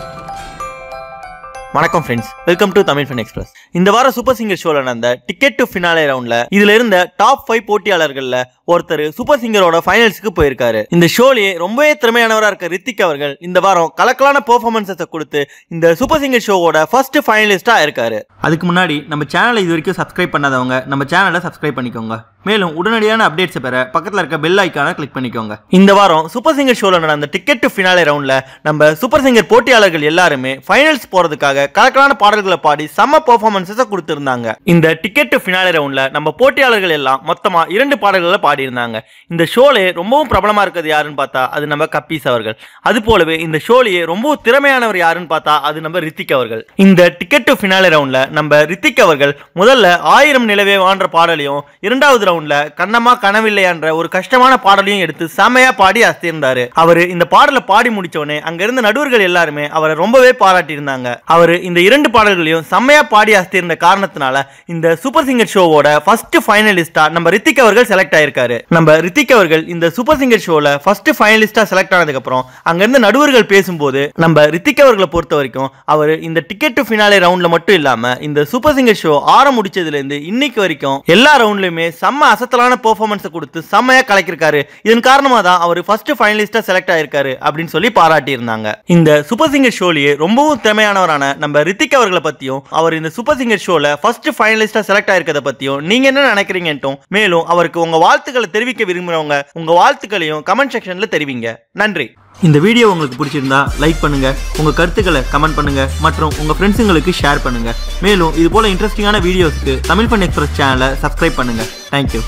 you வணக்கம் friends welcome to Tamil fun express இந்த வாரம் சூப்பர் சிங்கர் ஷோல நடந்த டிக்கெட் டு ஃபினாலே ரவுண்ட்ல இதுல இருந்த டாப் ஃபைவ் போட்டியாளர்கள்ல ஒருத்தர் சூப்பர் சிங்கரோட ஃபைனல்ஸ்க்கு போயிருக்காரு. இந்த ஷோலயே ரொம்பவே திறமையானவரா இருக்க ரித்திக் அவர்கள் இந்த வாரம் கலக்கலான பெர்ஃபார்மன்ஸை கொடுத்து இந்த சூப்பர் சிங்கர் ஷோவோட ஃபர்ஸ்ட் ஃபைனலிஸ்டா இருக்காரு. அதுக்கு முன்னாடி நம்ம சேனலை இது வரைக்கும் சப்ஸ்கிரைப் பண்ணாதவங்க நம்ம சேனலை சப்ஸ்கிரைப் பண்ணிக்கோங்க. மேலும் உடனடியான அப்டேட்ஸை பெற பக்கத்தில் இருக்க பெல் ஐக்கான கிளிக் பண்ணிக்கோங்க. இந்த வாரம் சூப்பர் சிங்கர் ஷோல நடந்த டிக்கெட் டு ஃபினாலே ரவுண்ட்ல நம்ம சூப்பர் சிங்கர் போட்டியாளர்கள் எல்லாருமே ஃபைனல்ஸ் போறதுக்காக கலக்கலான பாடல்களை பாடி செம்ம பெர்ஃபார்மன்ஸஸை கொடுத்திருந்தாங்க. இந்த டிக்கெட் டு ஃபினாலே ரவுண்ட்ல நம்ம போட்டியாளர்கள் எல்லாம் மொத்தமா இரண்டு பாடல்களை பாடியிருந்தாங்க. இந்த ஷோலே ரொம்பவும் பிரபலமா இருக்கிறது யாருன்னு பார்த்தா அது நம்ம கப்பீஸ் அவர்கள். அது போலவே இந்த ஷோலேயே ரொம்பவும் திறமையானவர் யாருன்னு பார்த்தா அது நம்ம ரித்திக் அவர்கள். இந்த டிக்கெட் டு ஃபினாலே ரவுண்ட்ல நம்ம ரித்திக் அவர்கள் முதல்ல ஆயிரம் நிலவே வான்ற பாடலையும் இரண்டாவது ரவுண்ட்ல கண்ணமா கனவில்லையான்ற ஒரு கஷ்டமான பாடலையும் எடுத்து செமையா பாடி அசைந்தாரு அவரு இந்த பாடலை பாடி முடிச்சவனே அங்க இருந்த நடுவர்கள் எல்லாருமே அவரை ரொம்பவே பாராட்டி இருந்தாங்க அவர் இந்த இரண்டு பாடல்களையும் செம்மையா பாடி அசைந்த காரணத்தினால இந்த சூப்பர் சிங்கர் ஷோவோட ஃபர்ஸ்ட் ஃபைனலிஸ்டா நம்ம ரித்திக் அவர்கள் செலக்ட் ஆயிருக்காரு. நம்ம ரித்திக் அவர்கள் இந்த சூப்பர் சிங்கர் ஷோல ஃபர்ஸ்ட் ஃபைனலிஸ்டா செலக்ட் ஆனதுக்கு அப்புறம் நடுவர்கள் பேசும்போது நம்ம ரித்திக் அவர்களை பொறுத்த வரைக்கும் அவர் இந்த டிக்கெட் டு ஃபினாலே ரவுண்ட்ல மட்டும் இல்லாம இந்த சூப்பர் சிங்கர் ஷோ ஆரம் முடிச்சதுல இருந்து இன்னைக்கு வரைக்கும் எல்லா ரவுண்ட்லயுமே செம்ம அசத்தலான பெர்ஃபார்மன்ஸை கொடுத்து செம்மையா கலக்கிருக்காரு. இதன் காரணமாக தான் அவர் ஃபர்ஸ்ட் ஃபைனலிஸ்டா செலக்ட் ஆயிருக்காரு அப்படின்னு சொல்லி பாராட்டி இருந்தாங்க இந்த சூப்பர் சிங்கர் ஷோலயே ரொம்பவும் திறமையானவரான நம்ம ரித்திக் அவர்களை பத்தியும் அவர் இந்த சூப்பர் சிங்கர் ஷோல ஃபர்ஸ்ட் ஃபைனலிஸ்டா செலக்ட் ஆயிருக்கத பத்தியும் நீங்க என்ன நினைக்கிறீங்கன்ட்டும் மேலும் அவருக்கு உங்க வாழ்த்துக்களை தெரிவிக்க விரும்புறவங்க உங்க வாழ்த்துக்களையும் கமெண்ட் செக்ஷன்ல தெரிவிங்க. நன்றி. இந்த வீடியோ உங்களுக்கு பிடிச்சிருந்தா லைக் பண்ணுங்க உங்க கருத்துக்களை கமெண்ட் பண்ணுங்க மற்றும் உங்க ஃப்ரெண்ட்ஸுங்களுக்கு ஷேர் பண்ணுங்க. மேலும் இது போல இன்ட்ரெஸ்டிங்கான வீடியோஸ்க்கு தமிழ் பண் எக்ஸ்பிரஸ் சேனலை சப்ஸ்கிரைப் பண்ணுங்க. தேங்க்யூ